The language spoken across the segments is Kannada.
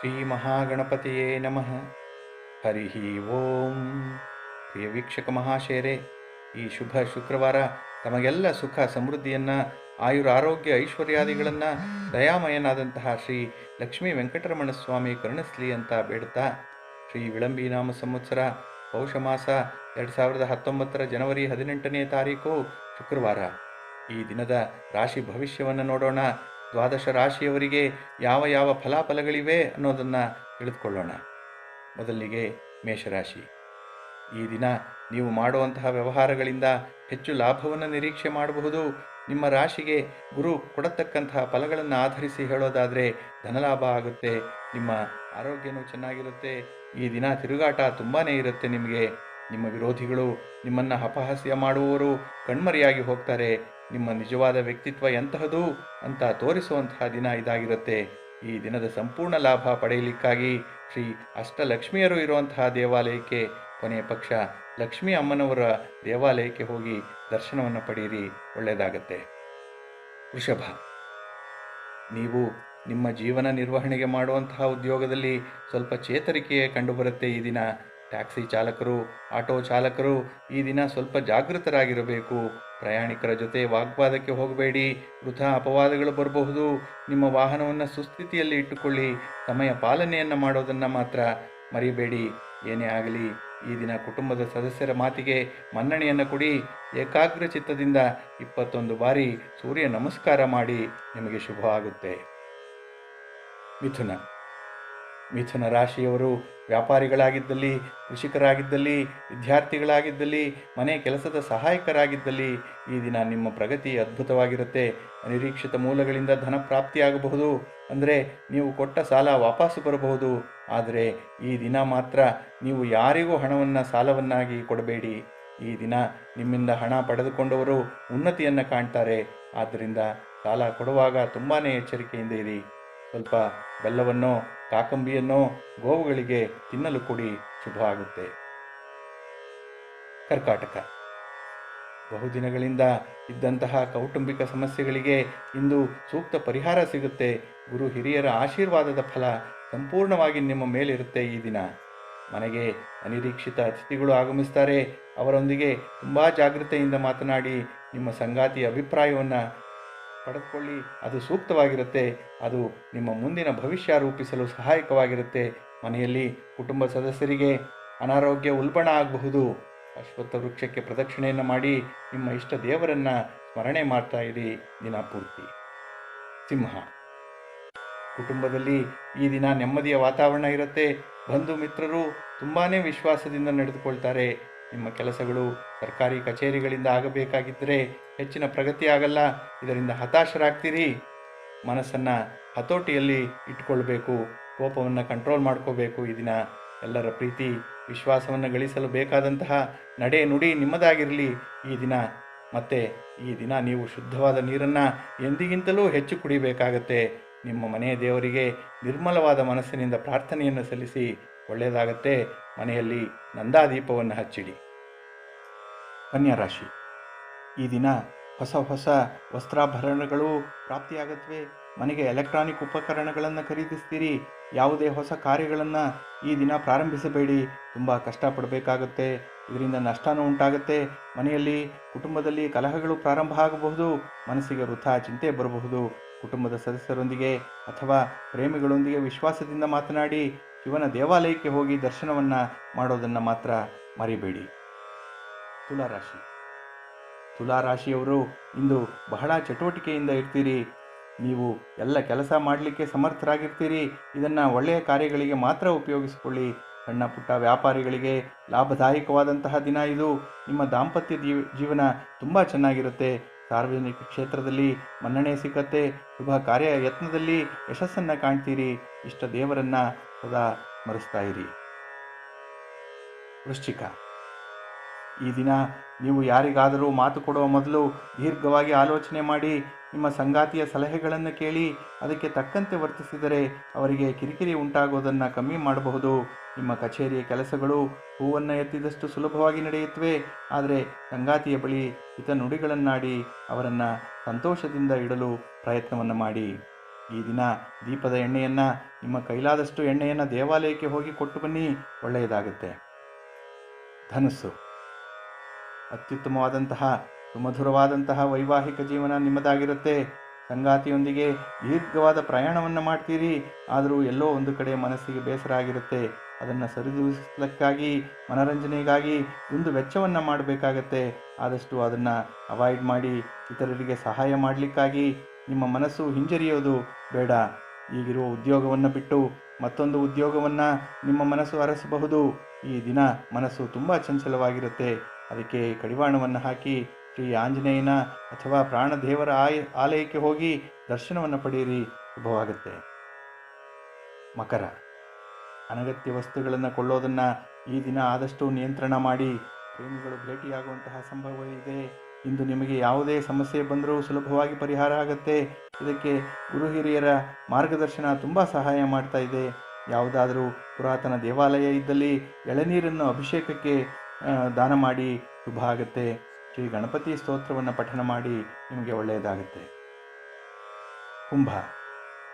ಶ್ರೀ ಮಹಾಗಣಪತಿಯೇ ನಮಃ. ಹರಿ ಓಂ. ಪ್ರಿಯ ವೀಕ್ಷಕ ಮಹಾಶಯರೇ, ಈ ಶುಭ ಶುಕ್ರವಾರ ತಮಗೆಲ್ಲ ಸುಖ ಸಮೃದ್ಧಿಯನ್ನು, ಆಯುರ ಆರೋಗ್ಯ ಐಶ್ವರ್ಯಾದಿಗಳನ್ನು, ದಯಾಮಯನಾದಂತಹ ಶ್ರೀ ಲಕ್ಷ್ಮೀ ವೆಂಕಟರಮಣ ಸ್ವಾಮಿ ಕರುಣಿಸ್ಲಿ ಅಂತ ಬೇಡ್ತಾ ಶ್ರೀ ವಿಳಂಬಿ ನಾಮ ಸಂವತ್ಸರ, ಪೌಷ ಮಾಸ ಎರಡು ಸಾವಿರದ ಹತ್ತೊಂಬತ್ತರ ಜನವರಿ ಹದಿನೆಂಟನೇ ತಾರೀಕು ಶುಕ್ರವಾರ. ಈ ದಿನದ ರಾಶಿ ಭವಿಷ್ಯವನ್ನು ನೋಡೋಣ. ದ್ವಾದಶ ರಾಶಿಯವರಿಗೆ ಯಾವ ಯಾವ ಫಲಾಫಲಗಳಿವೆ ಅನ್ನೋದನ್ನು ತಿಳಿದುಕೊಳ್ಳೋಣ. ಮೊದಲಿಗೆ ಮೇಷರಾಶಿ. ಈ ದಿನ ನೀವು ಮಾಡುವಂತಹ ವ್ಯವಹಾರಗಳಿಂದ ಹೆಚ್ಚು ಲಾಭವನ್ನು ನಿರೀಕ್ಷೆ ಮಾಡಬಹುದು. ನಿಮ್ಮ ರಾಶಿಗೆ ಗುರು ಕೊಡತಕ್ಕಂತಹ ಫಲಗಳನ್ನು ಆಧರಿಸಿ ಹೇಳೋದಾದರೆ ಧನಲಾಭ ಆಗುತ್ತೆ, ನಿಮ್ಮ ಆರೋಗ್ಯನೂ ಚೆನ್ನಾಗಿರುತ್ತೆ, ಈ ದಿನ ತಿರುಗಾಟ ತುಂಬಾ ಇರುತ್ತೆ ನಿಮಗೆ. ನಿಮ್ಮ ವಿರೋಧಿಗಳು ನಿಮ್ಮನ್ನು ಅಪಹಾಸ್ಯ ಮಾಡುವವರು ಕಣ್ಮರೆಯಾಗಿ ಹೋಗ್ತಾರೆ ನಿಮ್ಮ ನಿಜವಾದ ವ್ಯಕ್ತಿತ್ವ ಎಂತಹದು ಅಂತ ತೋರಿಸುವಂತಹ ದಿನ ಇದಾಗಿರುತ್ತೆ. ಈ ದಿನದ ಸಂಪೂರ್ಣ ಲಾಭ ಪಡೆಯಲಿಕ್ಕಾಗಿ ಶ್ರೀ ಅಷ್ಟಲಕ್ಷ್ಮಿಯರು ಇರುವಂತಹ ದೇವಾಲಯಕ್ಕೆ, ಕೊನೆಯ ಪಕ್ಷ ಲಕ್ಷ್ಮೀ ಅಮ್ಮನವರ ದೇವಾಲಯಕ್ಕೆ ಹೋಗಿ ದರ್ಶನವನ್ನು ಪಡೆಯಿರಿ, ಒಳ್ಳೆಯದಾಗತ್ತೆ. ವೃಷಭ, ನೀವು ನಿಮ್ಮ ಜೀವನ ನಿರ್ವಹಣೆಗೆ ಮಾಡುವಂತಹ ಉದ್ಯೋಗದಲ್ಲಿ ಸ್ವಲ್ಪ ಚೇತರಿಕೆಯೇ ಕಂಡುಬರುತ್ತೆ ಈ ದಿನ. ಟ್ಯಾಕ್ಸಿ ಚಾಲಕರು, ಆಟೋ ಚಾಲಕರು ಈ ದಿನ ಸ್ವಲ್ಪ ಜಾಗೃತರಾಗಿರಬೇಕು. ಪ್ರಯಾಣಿಕರ ಜೊತೆ ವಾಗ್ವಾದಕ್ಕೆ ಹೋಗಬೇಡಿ. ವೃಥ ಅಪವಾದಗಳು ಬರಬಹುದು. ನಿಮ್ಮ ವಾಹನವನ್ನು ಸುಸ್ಥಿತಿಯಲ್ಲಿ ಇಟ್ಟುಕೊಳ್ಳಿ. ಸಮಯ ಪಾಲನೆಯನ್ನು ಮಾಡೋದನ್ನು ಮಾತ್ರ ಮರಿಬೇಡಿ. ಏನೇ ಆಗಲಿ, ಈ ದಿನ ಕುಟುಂಬದ ಸದಸ್ಯರ ಮಾತಿಗೆ ಮನ್ನಣೆಯನ್ನು ಕೊಡಿ. ಏಕಾಗ್ರ ಚಿತ್ತದಿಂದ ಇಪ್ಪತ್ತೊಂದು ಬಾರಿ ಸೂರ್ಯ ನಮಸ್ಕಾರ ಮಾಡಿ. ನಿಮಗೆ ಶುಭವಾಗುತ್ತೆ. ಮಿಥುನ ಮಿಥುನ ರಾಶಿಯವರು ವ್ಯಾಪಾರಿಗಳಾಗಿದ್ದಲ್ಲಿ, ಕೃಷಿಕರಾಗಿದ್ದಲ್ಲಿ, ವಿದ್ಯಾರ್ಥಿಗಳಾಗಿದ್ದಲ್ಲಿ, ಮನೆ ಕೆಲಸದ ಸಹಾಯಕರಾಗಿದ್ದಲ್ಲಿ ಈ ದಿನ ನಿಮ್ಮ ಪ್ರಗತಿ ಅದ್ಭುತವಾಗಿರುತ್ತೆ. ಅನಿರೀಕ್ಷಿತ ಮೂಲಗಳಿಂದ ಧನ ಪ್ರಾಪ್ತಿಯಾಗಬಹುದು. ಅಂದರೆ ನೀವು ಕೊಟ್ಟ ಸಾಲ ವಾಪಸ್ಸು ಬರಬಹುದು. ಆದರೆ ಈ ದಿನ ಮಾತ್ರ ನೀವು ಯಾರಿಗೂ ಹಣವನ್ನು ಸಾಲವನ್ನಾಗಿ ಕೊಡಬೇಡಿ. ಈ ದಿನ ನಿಮ್ಮಿಂದ ಹಣ ಪಡೆದುಕೊಂಡವರು ಉನ್ನತಿಯನ್ನು ಕಾಣ್ತಾರೆ. ಆದ್ದರಿಂದ ಸಾಲ ಕೊಡುವಾಗ ತುಂಬಾ ಎಚ್ಚರಿಕೆಯಿಂದ ಇರಿ. ಸ್ವಲ್ಪ ಬೆಲ್ಲವನ್ನೋ, ಕಾಕಂಬಿಯನ್ನೋ ಗೋವುಗಳಿಗೆ ತಿನ್ನಲು ಕೊಡಿ, ಶುಭ ಆಗುತ್ತೆ. ಕರ್ಕಾಟಕ. ಬಹುದಿನಗಳಿಂದ ಇದ್ದಂತಹ ಕೌಟುಂಬಿಕ ಸಮಸ್ಯೆಗಳಿಗೆ ಇಂದು ಸೂಕ್ತ ಪರಿಹಾರ ಸಿಗುತ್ತೆ. ಗುರು ಹಿರಿಯರ ಆಶೀರ್ವಾದದ ಫಲ ಸಂಪೂರ್ಣವಾಗಿ ನಿಮ್ಮ ಮೇಲಿರುತ್ತೆ ಈ ದಿನ. ಮನೆಗೆ ಅನಿರೀಕ್ಷಿತ ಅತಿಥಿಗಳು ಆಗಮಿಸ್ತಾರೆ. ಅವರೊಂದಿಗೆ ತುಂಬ ಜಾಗೃತೆಯಿಂದ ಮಾತನಾಡಿ ನಿಮ್ಮ ಸಂಗಾತಿಯ ಅಭಿಪ್ರಾಯವನ್ನು ಪಡೆದುಕೊಳ್ಳಿ. ಅದು ಸೂಕ್ತವಾಗಿರುತ್ತೆ. ಅದು ನಿಮ್ಮ ಮುಂದಿನ ಭವಿಷ್ಯ ರೂಪಿಸಲು ಸಹಾಯಕವಾಗಿರುತ್ತೆ. ಮನೆಯಲ್ಲಿ ಕುಟುಂಬ ಸದಸ್ಯರಿಗೆ ಅನಾರೋಗ್ಯ ಉಲ್ಬಣ ಆಗಬಹುದು. ಅಶ್ವತ್ಥ ವೃಕ್ಷಕ್ಕೆ ಪ್ರದಕ್ಷಿಣೆಯನ್ನು ಮಾಡಿ ನಿಮ್ಮ ಇಷ್ಟ ದೇವರನ್ನು ಸ್ಮರಣೆ ಮಾಡ್ತಾ ಇರಿ. ದಿನ ಪೂರ್ತಿ. ಸಿಂಹ. ಕುಟುಂಬದಲ್ಲಿ ಈ ದಿನ ನೆಮ್ಮದಿಯ ವಾತಾವರಣ ಇರುತ್ತೆ. ಬಂಧು ಮಿತ್ರರು ತುಂಬಾ ವಿಶ್ವಾಸದಿಂದ ನಡೆದುಕೊಳ್ತಾರೆ. ನಿಮ್ಮ ಕೆಲಸಗಳು ಸರ್ಕಾರಿ ಕಚೇರಿಗಳಿಂದ ಆಗಬೇಕಾಗಿದ್ದರೆ ಹೆಚ್ಚಿನ ಪ್ರಗತಿ ಆಗಲ್ಲ. ಇದರಿಂದ ಹತಾಶರಾಗ್ತೀರಿ. ಮನಸ್ಸನ್ನು ಹತೋಟಿಯಲ್ಲಿ ಇಟ್ಕೊಳ್ಬೇಕು. ಕೋಪವನ್ನು ಕಂಟ್ರೋಲ್ ಮಾಡ್ಕೋಬೇಕು. ಈ ದಿನ ಎಲ್ಲರ ಪ್ರೀತಿ, ವಿಶ್ವಾಸವನ್ನು ಗಳಿಸಲು ಬೇಕಾದಂತಹ ನಡೆ ನುಡಿ ನಿಮ್ಮದಾಗಿರಲಿ. ಈ ದಿನ ಮತ್ತು ಈ ದಿನ ನೀವು ಶುದ್ಧವಾದ ನೀರನ್ನು ಎಂದಿಗಿಂತಲೂ ಹೆಚ್ಚು ಕುಡಿಬೇಕಾಗತ್ತೆ. ನಿಮ್ಮ ಮನೆಯ ದೇವರಿಗೆ ನಿರ್ಮಲವಾದ ಮನಸ್ಸಿನಿಂದ ಪ್ರಾರ್ಥನೆಯನ್ನು ಸಲ್ಲಿಸಿ ಒಳ್ಳೆಯದಾಗತ್ತೆ ಮನೆಯಲ್ಲಿ ನಂದಾದೀಪವನ್ನು ಹಚ್ಚಿಡಿ. ಕನ್ಯಾ ರಾಶಿ ಈ ದಿನ ಹೊಸ ಹೊಸ ವಸ್ತ್ರಾಭರಣಗಳು ಪ್ರಾಪ್ತಿಯಾಗತ್ವೆ. ಮನೆಗೆ ಎಲೆಕ್ಟ್ರಾನಿಕ್ ಉಪಕರಣಗಳನ್ನು ಖರೀದಿಸ್ತೀರಿ. ಯಾವುದೇ ಹೊಸ ಕಾರ್ಯಗಳನ್ನು ಈ ದಿನ ಪ್ರಾರಂಭಿಸಬೇಡಿ. ತುಂಬ ಕಷ್ಟಪಡಬೇಕಾಗುತ್ತೆ. ಇದರಿಂದ ನಷ್ಟನೂ ಉಂಟಾಗುತ್ತೆ. ಮನೆಯಲ್ಲಿ, ಕುಟುಂಬದಲ್ಲಿ ಕಲಹಗಳು ಪ್ರಾರಂಭ ಆಗಬಹುದು. ಮನಸ್ಸಿಗೆ ವೃಥಾ ಚಿಂತೆ ಬರಬಹುದು. ಕುಟುಂಬದ ಸದಸ್ಯರೊಂದಿಗೆ ಅಥವಾ ಪ್ರೇಮಿಗಳೊಂದಿಗೆ ವಿಶ್ವಾಸದಿಂದ ಮಾತನಾಡಿ ಶಿವನ ದೇವಾಲಯಕ್ಕೆ ಹೋಗಿ ದರ್ಶನವನ್ನು ಮಾಡೋದನ್ನು ಮಾತ್ರ ಮರಿಬೇಡಿ. ತುಲಾರಾಶಿ. ತುಲಾರಾಶಿಯವರು ಇಂದು ಬಹಳ ಚಟುವಟಿಕೆಯಿಂದ ಇರ್ತೀರಿ. ನೀವು ಎಲ್ಲ ಕೆಲಸ ಮಾಡಲಿಕ್ಕೆ ಸಮರ್ಥರಾಗಿರ್ತೀರಿ. ಇದನ್ನು ಒಳ್ಳೆಯ ಕಾರ್ಯಗಳಿಗೆ ಮಾತ್ರ ಉಪಯೋಗಿಸಿಕೊಳ್ಳಿ. ಸಣ್ಣ ಪುಟ್ಟ ವ್ಯಾಪಾರಿಗಳಿಗೆ ಲಾಭದಾಯಕವಾದಂತಹ ದಿನ ಇದು. ನಿಮ್ಮ ದಾಂಪತ್ಯ ಜೀವ ಜೀವನ ತುಂಬ ಚೆನ್ನಾಗಿರುತ್ತೆ. ಸಾರ್ವಜನಿಕ ಕ್ಷೇತ್ರದಲ್ಲಿ ಮನ್ನಣೆ ಸಿಕ್ಕತ್ತೆ ಶುಭ ಕಾರ್ಯ ಯತ್ನದಲ್ಲಿ ಯಶಸ್ಸನ್ನು ಕಾಣ್ತೀರಿ. ಇಷ್ಟ ದೇವರನ್ನು ಸದಾ ಸ್ಮರಿಸ್ತಾ ಇರಿ. ವೃಶ್ಚಿಕ, ಈ ದಿನ ನೀವು ಯಾರಿಗಾದರೂ ಮಾತು ಕೊಡುವ ಮೊದಲು ದೀರ್ಘವಾಗಿ ಆಲೋಚನೆ ಮಾಡಿ ನಿಮ್ಮ ಸಂಗಾತಿಯ ಸಲಹೆಗಳನ್ನು ಕೇಳಿ ಅದಕ್ಕೆ ತಕ್ಕಂತೆ ವರ್ತಿಸಿದರೆ ಅವರಿಗೆ ಕಿರಿಕಿರಿ ಉಂಟಾಗೋದನ್ನು ಕಮ್ಮಿ ಮಾಡಬಹುದು. ನಿಮ್ಮ ಕಚೇರಿಯ ಕೆಲಸಗಳು ಹೂವನ್ನು ಎತ್ತಿದಷ್ಟು ಸುಲಭವಾಗಿ ನಡೆಯುತ್ತವೆ. ಆದರೆ ಸಂಗಾತಿಯ ಬಳಿ ಹಿತ ನುಡಿಗಳನ್ನಾಡಿ ಅವರನ್ನು ಸಂತೋಷದಿಂದ ಇಡಲು ಪ್ರಯತ್ನವನ್ನು ಮಾಡಿ. ಈ ದಿನ ದೀಪದ ಎಣ್ಣೆಯನ್ನು, ನಿಮ್ಮ ಕೈಲಾದಷ್ಟು ಎಣ್ಣೆಯನ್ನು ದೇವಾಲಯಕ್ಕೆ ಹೋಗಿ ಕೊಟ್ಟು ಬನ್ನಿ. ಒಳ್ಳೆಯದಾಗುತ್ತೆ. ಧನುಸ್ಸು. ಅತ್ಯುತ್ತಮವಾದಂತಹ, ಸುಮಧುರವಾದಂತಹ ವೈವಾಹಿಕ ಜೀವನ ನಿಮ್ಮದಾಗಿರುತ್ತೆ. ಸಂಗಾತಿಯೊಂದಿಗೆ ದೀರ್ಘವಾದ ಪ್ರಯಾಣವನ್ನು ಮಾಡ್ತೀರಿ. ಆದರೂ ಎಲ್ಲೋ ಒಂದು ಕಡೆ ಮನಸ್ಸಿಗೆ ಬೇಸರ ಆಗಿರುತ್ತೆ. ಅದನ್ನು ಸರಿದೂಗಿಸಲಿಕ್ಕಾಗಿ ಮನರಂಜನೆಗಾಗಿ ಒಂದು ವೆಚ್ಚವನ್ನು ಮಾಡಬೇಕಾಗತ್ತೆ. ಆದಷ್ಟು ಅದನ್ನು ಅವಾಯ್ಡ್ ಮಾಡಿ ಇತರರಿಗೆ ಸಹಾಯ ಮಾಡಲಿಕ್ಕಾಗಿ ನಿಮ್ಮ ಮನಸ್ಸು ಹಿಂಜರಿಯೋದು ಬೇಡ. ಈಗಿರುವ ಉದ್ಯೋಗವನ್ನು ಬಿಟ್ಟು ಮತ್ತೊಂದು ಉದ್ಯೋಗವನ್ನು ನಿಮ್ಮ ಮನಸ್ಸು ಅರಸಬಹುದು. ಈ ದಿನ ಮನಸ್ಸು ತುಂಬ ಚಂಚಲವಾಗಿರುತ್ತೆ. ಅದಕ್ಕೆ ಕಡಿವಾಣವನ್ನು ಹಾಕಿ ಶ್ರೀ ಆಂಜನೇಯನ ಅಥವಾ ಪ್ರಾಣದೇವರ ಆಯ, ಆಲಯಕ್ಕೆ ಹೋಗಿ ದರ್ಶನವನ್ನು ಪಡೆಯಿರಿ. ಶುಭವಾಗುತ್ತೆ. ಮಕರ. ಅನಗತ್ಯ ವಸ್ತುಗಳನ್ನು ಕೊಳ್ಳೋದನ್ನು ಈ ದಿನ ಆದಷ್ಟು ನಿಯಂತ್ರಣ ಮಾಡಿ ಪ್ರೇಮಿಗಳು ಭೇಟಿಯಾಗುವಂತಹ ಸಂಭವ ಇದೆ. ಇಂದು ನಿಮಗೆ ಯಾವುದೇ ಸಮಸ್ಯೆ ಬಂದರೂ ಸುಲಭವಾಗಿ ಪರಿಹಾರ ಆಗುತ್ತೆ. ಇದಕ್ಕೆ ಗುರು ಹಿರಿಯರ ಮಾರ್ಗದರ್ಶನ ತುಂಬ ಸಹಾಯ ಮಾಡ್ತಾ ಇದೆ. ಯಾವುದಾದರೂ ಪುರಾತನ ದೇವಾಲಯ ಇದ್ದಲ್ಲಿ ಎಳನೀರನ್ನು ಅಭಿಷೇಕಕ್ಕೆ ದಾನ ಮಾಡಿ ಶುಭ ಆಗುತ್ತೆ. ಶ್ರೀ ಗಣಪತಿ ಸ್ತೋತ್ರವನ್ನು ಪಠನ ಮಾಡಿ ನಿಮಗೆ ಒಳ್ಳೆಯದಾಗುತ್ತೆ. ಕುಂಭ.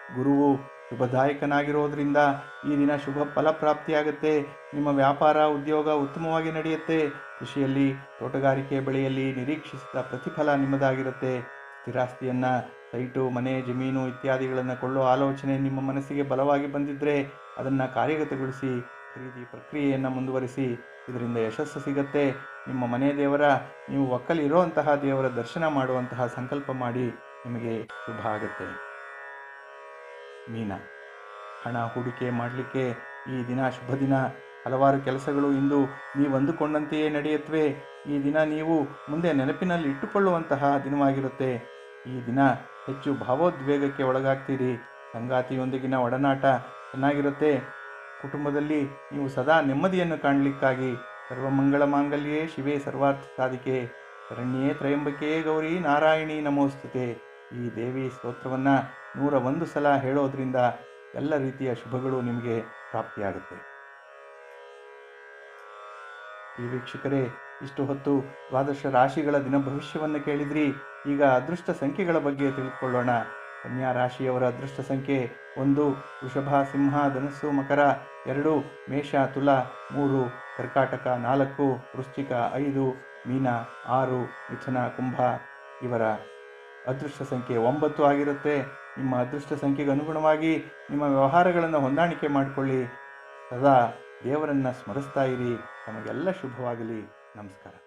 ಗುರುವು ಶುಭದಾಯಕನಾಗಿರೋದ್ರಿಂದ ಈ ದಿನ ಶುಭ ಫಲಪ್ರಾಪ್ತಿಯಾಗುತ್ತೆ. ನಿಮ್ಮ ವ್ಯಾಪಾರ, ಉದ್ಯೋಗ ಉತ್ತಮವಾಗಿ ನಡೆಯುತ್ತೆ. ಕೃಷಿಯಲ್ಲಿ, ತೋಟಗಾರಿಕೆ ಬೆಳೆಯಲ್ಲಿ ನಿರೀಕ್ಷಿಸಿದ ಪ್ರತಿಫಲ ನಿಮ್ಮದಾಗಿರುತ್ತೆ. ಸ್ಥಿರಾಸ್ತಿಯನ್ನು, ಸೈಟು, ಮನೆ, ಜಮೀನು ಇತ್ಯಾದಿಗಳನ್ನು ಕೊಳ್ಳೋ ಆಲೋಚನೆ ನಿಮ್ಮ ಮನಸ್ಸಿಗೆ ಬಲವಾಗಿ ಬಂದಿದ್ದರೆ ಅದನ್ನು ಕಾರ್ಯಗತಗೊಳಿಸಿ, ಖರೀದಿ ಪ್ರಕ್ರಿಯೆಯನ್ನು ಮುಂದುವರಿಸಿ, ಇದರಿಂದ ಯಶಸ್ಸು ಸಿಗತ್ತೆ. ನಿಮ್ಮ ಮನೆ ದೇವರ, ನೀವು ಒಕ್ಕಲಿರುವಂತಹ ದೇವರ ದರ್ಶನ ಮಾಡುವಂತಹ ಸಂಕಲ್ಪ ಮಾಡಿ ನಿಮಗೆ ಶುಭ ಆಗುತ್ತೆ. ಮೀನ. ಹಣ ಹೂಡಿಕೆ ಮಾಡಲಿಕ್ಕೆ ಈ ದಿನ ಶುಭ ದಿನ. ಹಲವಾರು ಕೆಲಸಗಳು ಇಂದು ನೀವು ಅಂದುಕೊಂಡಂತೆಯೇ ನಡೆಯುತ್ತವೆ. ಈ ದಿನ ನೀವು ಮುಂದೆ ನೆನಪಿನಲ್ಲಿ ಇಟ್ಟುಕೊಳ್ಳುವಂತಹ ದಿನವಾಗಿರುತ್ತೆ. ಈ ದಿನ ಹೆಚ್ಚು ಭಾವೋದ್ವೇಗಕ್ಕೆ ಒಳಗಾಗ್ತೀರಿ. ಸಂಗಾತಿಯೊಂದಿಗಿನ ಒಡನಾಟ ಚೆನ್ನಾಗಿರುತ್ತೆ. ಕುಟುಂಬದಲ್ಲಿ ನೀವು ಸದಾ ನೆಮ್ಮದಿಯನ್ನು ಕಾಣಲಿಕ್ಕಾಗಿ. ಸರ್ವಮಂಗಳ ಮಾಂಗಲ್ಯೇ, ಶಿವೇ ಸರ್ವಾರ್ಥ ಸಾಧಿಕೆ. ಶರಣ್ಯೇ ತ್ರಯಂಬಕೇ ಗೌರಿ ನಾರಾಯಣಿ ನಮೋಸ್ತುತೆ. ಈ ದೇವಿ ಸ್ತೋತ್ರವನ್ನು ನೂರ ಒಂದು ಸಲ ಹೇಳೋದ್ರಿಂದ ಎಲ್ಲ ರೀತಿಯ ಶುಭಗಳು ನಿಮಗೆ ಪ್ರಾಪ್ತಿಯಾಗುತ್ತೆ. ಈ ವೀಕ್ಷಕರೇ, ಇಷ್ಟು ಹೊತ್ತು ದ್ವಾದಶ ರಾಶಿಗಳ ದಿನ ಭವಿಷ್ಯವನ್ನು ಕೇಳಿದ್ರಿ. ಈಗ ಅದೃಷ್ಟ ಸಂಖ್ಯೆಗಳ ಬಗ್ಗೆ ತಿಳಿದುಕೊಳ್ಳೋಣ. ಕನ್ಯಾ ರಾಶಿಯವರ ಅದೃಷ್ಟ ಸಂಖ್ಯೆ ಒಂದು, ವೃಷಭ, ಸಿಂಹ, ಧನಸ್ಸು, ಮಕರ ಎರಡು, ಮೇಷ, ತುಲ ಮೂರು, ಕರ್ಕಾಟಕ ನಾಲ್ಕು, ವೃಶ್ಚಿಕ ಐದು, ಮೀನ ಆರು, ಮಿಥುನ ಕುಂಭ ಇವರ ಅದೃಷ್ಟ ಸಂಖ್ಯೆ ಒಂಬತ್ತು ಆಗಿರುತ್ತೆ. ನಿಮ್ಮ ಅದೃಷ್ಟ ಸಂಖ್ಯೆಗೆ ಅನುಗುಣವಾಗಿ ನಿಮ್ಮ ವ್ಯವಹಾರಗಳನ್ನು ಹೊಂದಾಣಿಕೆ ಮಾಡಿಕೊಳ್ಳಿ. ಸದಾ ದೇವರನ್ನು ಸ್ಮರಿಸ್ತಾ ಇರಿ. ತಮಗೆಲ್ಲ ಶುಭವಾಗಲಿ. ನಮಸ್ಕಾರ.